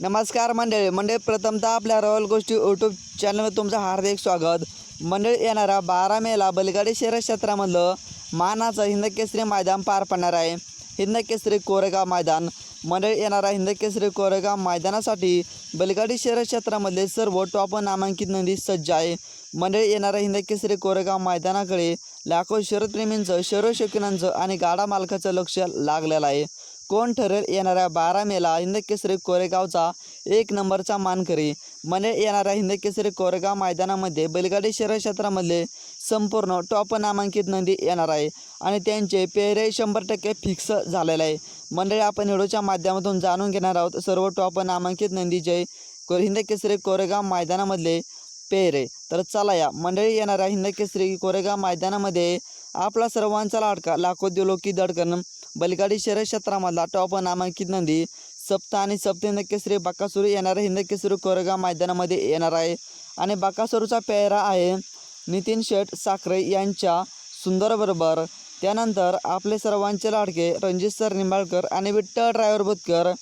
नमस्कार मंडळी. मंडळी प्रथमतः आपल्या रॉयल गोष्टी यूट्यूब चॅनलवर तुमचं हार्दिक स्वागत. मंडळी येणारा बारा मेला बलगाडी शहर क्षेत्रामधलं मानाचं हिंदकेसरी मैदान पार पडणार आहे. हिंदकेसरी कोरेगाव मैदान. मंडळी येणारा हिंदकेसरी कोरेगाव मैदानासाठी बलगाडी शहर क्षेत्रामधले सर्व टॉप नामांकित नदी सज्ज आहे. मंडळी येणाऱ्या हिंदकेसरी कोरेगाव मैदानाकडे लाखो शरदप्रेमींचं शरशौकीनांचं आणि गाडा मालकाचं लक्ष लागलेलं आहे. कोण ठरेल येणाऱ्या बारा मेला हिंदकेसरी कोरेगावचा एक नंबरचा मानकरी? मने येणाऱ्या हिंदकेसरी कोरेगाव मैदानामध्ये बैलगाडी शहर क्षेत्रामधले संपूर्ण टॉप नामांकित नंदी येणार आहे आणि त्यांचे पेरे शंभर टक्के फिक्स झालेले आहे. मंडळी आपण व्हिडिओच्या माध्यमातून जाणून घेणार आहोत सर्व टॉप नामांकित नंदीचे को हिंद कोरेगाव मैदानामधले पेहरे. तर चला या मंडळी येणाऱ्या हिंदकेसरी कोरेगाव मैदानामध्ये आपला सर्वांचा लाडका लाखो दिलोकी दडकन बलगाडी शहर क्षेत्रामधला टॉप नामांकित नंदी सप्त आणि सप्त हिंदकेसरी बाकासूर येणाऱ्या हिंद कोरेगाव मैदानामध्ये येणार आहे. आणि बाकासूरचा पेहरा आहे नितीन शेठ साखरे यांच्या सुंदर बरोबर. त्यानंतर आपले सर्वांचे लाडके रणजित सर निंबाळकर आणि विठ्ठल ड्रायव्हर बुतकर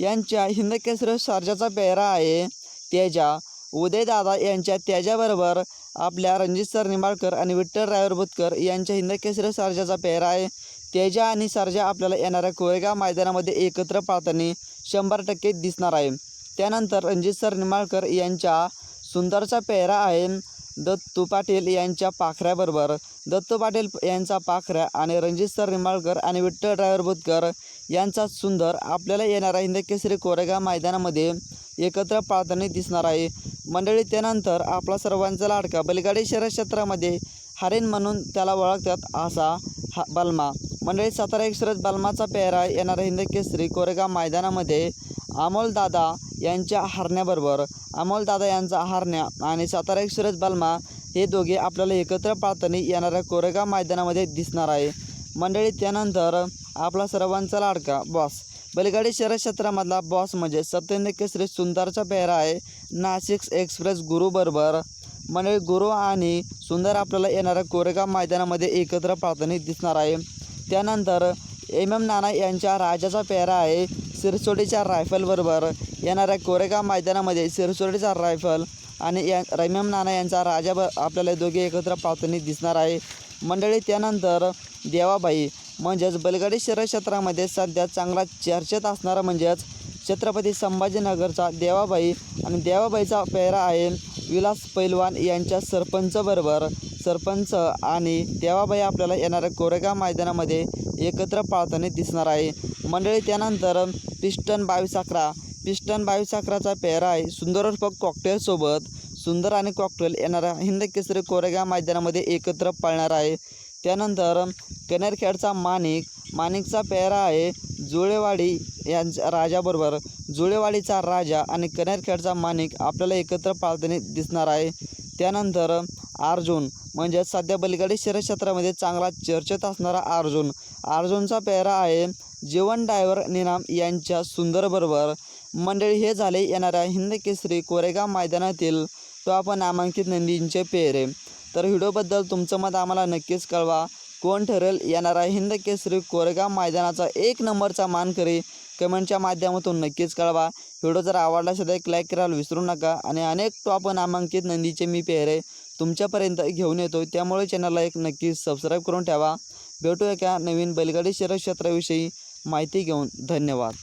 यांच्या हिंदकेसरी सारजाचा पेहरा आहे. तेजा उदयदादा यांच्या त्याच्याबरोबर आपल्या रणजित सर निंबाळकर आणि विठ्ठल ड्रायव्हर बुतकर यांच्या हिंदकेसरी सारजाचा पेहरा आहे. तेजा आणि सरजा आपल्याला येणाऱ्या कोरेगाव मैदानामध्ये एकत्र पाळताना शंभर टक्के दिसणार आहे. त्यानंतर रणजित सर निंबाळकर यांच्या सुंदरचा पेहरा आहे. दत्तू पाटील यांच्या पाखऱ्याबरोबर दत्तू पाटील यांचा पाखऱ्या आणि रणजित सर निंबाळकर आणि विठ्ठल ड्रायव्हर बुतकर यांचा सुंदर आपल्याला येणाऱ्या हिंदकेसरी कोरेगाव मैदानामध्ये एकत्र पाळताना दिसणार आहे. मंडळी त्यानंतर आपला सर्वांचा लाडका बैलगाडी शहर क्षेत्रामध्ये हरेन म्हणून त्याला ओळखतात असा हा बलमा. मंडळी सातारा एक्सप्रेस बालमाचा पेहरा येणाऱ्या हिंद केसरी कोरेगाव मैदानामध्ये अमोलदादा यांच्या हरण्याबरोबर अमोलदादा यांचा हरण्या आणि सातारा एक्सप्रेस बालमा हे दोघे आपल्याला एकत्र पाळताना येणाऱ्या कोरेगाव मैदानामध्ये दिसणार आहे. मंडळी त्यानंतर आपला सर्वांचा लाडका बॉस बैलगाडी शहर क्षेत्रामधला बॉस म्हणजे सत्येंद्र केसरी सुंदरचा पेहरा आहे. नाशिक एक्सप्रेस गुरुबरोबर मंडळी गुरु आणि सुंदर आपल्याला येणाऱ्या कोरेगाव मैदानामध्ये एकत्र पाळताना दिसणार आहे. त्यानंतर एम एम नाना यांच्या राजाचा पेहरा आहे. सिरसोडीच्या रायफलबरोबर येणाऱ्या कोरेगाव मैदानामध्ये सिरसोडीचा रायफल आणि या एम एम नाना यांचा राजा ब आपल्याला दोघे एकत्र पावतानी दिसणार आहे. मंडळी त्यानंतर देवाबाई म्हणजेच बलगाडी शहर क्षेत्रामध्ये सध्या चांगला चर्चेत असणारा म्हणजेच छत्रपती संभाजीनगरचा देवाबाई आणि देवाबाईचा पेहरा आहे. विलास पैलवान यांच्या सरपंचबरोबर सरपंच आणि तेव्हाबाई आपल्याला येणाऱ्या कोरेगाव मैदानामध्ये एकत्र पाळताना दिसणार आहे. मंडळी त्यानंतर पिस्टन बावीस अकरा. पिस्टन बावीस अकराचा पेहरा आहे. सुंदर फक्त कॉकटेलसोबत सुंदर आणि कॉकटेल येणाऱ्या हिंद केसरी कोरेगाव मैदानामध्ये एकत्र पाळणार आहे. त्यानंतर कनेरखेडचा माणिक माणिकचा पेहरा आहे जुळेवाडी यांच्या राजाबरोबर. जुळेवाडीचा राजा आणि कनेरखेडचा माणिक आपल्याला एकत्र पाळताना दिसणार आहे. त्यानंतर अर्जुन म्हणजे सध्या बलगाडी शहर क्षेत्रामध्ये चांगला चर्चेत असणारा अर्जुन. अर्जुनचा पेहरा आहे जीवन डायव्हर निनाम यांच्या सुंदरबरोबर मंडळी हे झाले येणाऱ्या हिंद केसरी कोरेगाव मैदानातील टॉप नामांकित नंदींचे पेहरे. तर व्हिडिओबद्दल तुमचं मत आम्हाला नक्कीच कळवा. कोण ठरेल येणारा हिंद केसरी कोरेगाव मैदानाचा एक नंबरचा मानकरी? कमेंटच्या माध्यमातून नक्कीच कळवा. व्हिडिओ जर आवडला असेल तर एक लाईक करायला विसरू नका आणि अनेक टॉप नामांकित नंदीचे मी पेहरे तुमच्यापर्यंत घेऊन येतो त्यामुळे चॅनलला एक नक्की सबस्क्राईब करून ठेवा. भेटू एका नवीन बैलगाडी शहर क्षेत्राविषयी माहिती घेऊन. धन्यवाद.